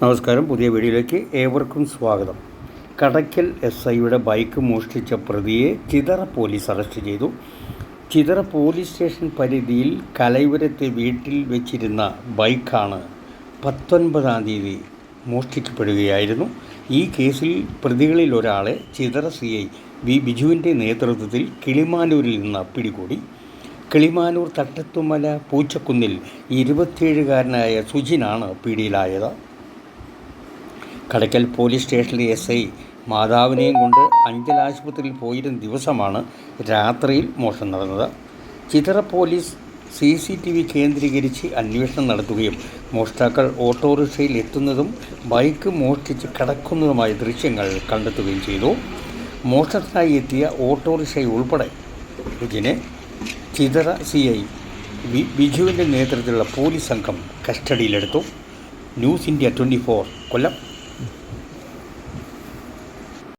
നമസ്കാരം. പുതിയ വീഡിയോയിലേക്ക് ഏവർക്കും സ്വാഗതം. കടയ്ക്കൽ എസ് ഐയുടെ ബൈക്ക് മോഷ്ടിച്ച പ്രതിയെ ചിതറ പോലീസ് അറസ്റ്റ് ചെയ്തു. ചിതറ പോലീസ് സ്റ്റേഷൻ പരിധിയിൽ കലൈവരത്തെ വീട്ടിൽ വെച്ചിരുന്ന ബൈക്കാണ് പത്തൊൻപതാം തീയതി മോഷ്ടിക്കപ്പെടുകയായിരുന്നു. ഈ കേസിൽ പ്രതികളിൽ ഒരാളെ ചിതറ സി ഐ വി ബിജുവിന്റെ നേതൃത്വത്തിൽ കിളിമാനൂരിൽ നിന്ന് പിടികൂടി. കിളിമാനൂർ തട്ടത്തുമല പൂച്ചക്കുന്നിൽ ഇരുപത്തിയേഴുകാരനായ സുജിനാണ് പിടിയിലായത്. കടയ്ക്കൽ പോലീസ് സ്റ്റേഷനിലെ എസ് ഐ മാതാവിനെയും കൊണ്ട് അഞ്ചൽ ആശുപത്രിയിൽ പോയിരുന്ന ദിവസമാണ് രാത്രിയിൽ മോഷണം നടന്നത്. Chithara police C C T V കേന്ദ്രീകരിച്ച് അന്വേഷണം നടത്തുകയും മോഷ്ടാക്കൾ ഓട്ടോറിക്ഷയിൽ എത്തുന്നതും ബൈക്ക് മോഷ്ടിച്ച് കടക്കുന്നതുമായ ദൃശ്യങ്ങൾ കണ്ടെത്തുകയും ചെയ്തു. മോഷണത്തിനായി എത്തിയ ഓട്ടോറിക്ഷ ഉൾപ്പെടെ ഇതിനെ ചിതറ സി ഐ വി ബിജുവിന്റെ നേതൃത്വത്തിലുള്ള പോലീസ് സംഘം കസ്റ്റഡിയിലെടുത്തു. News India twenty four Kollam.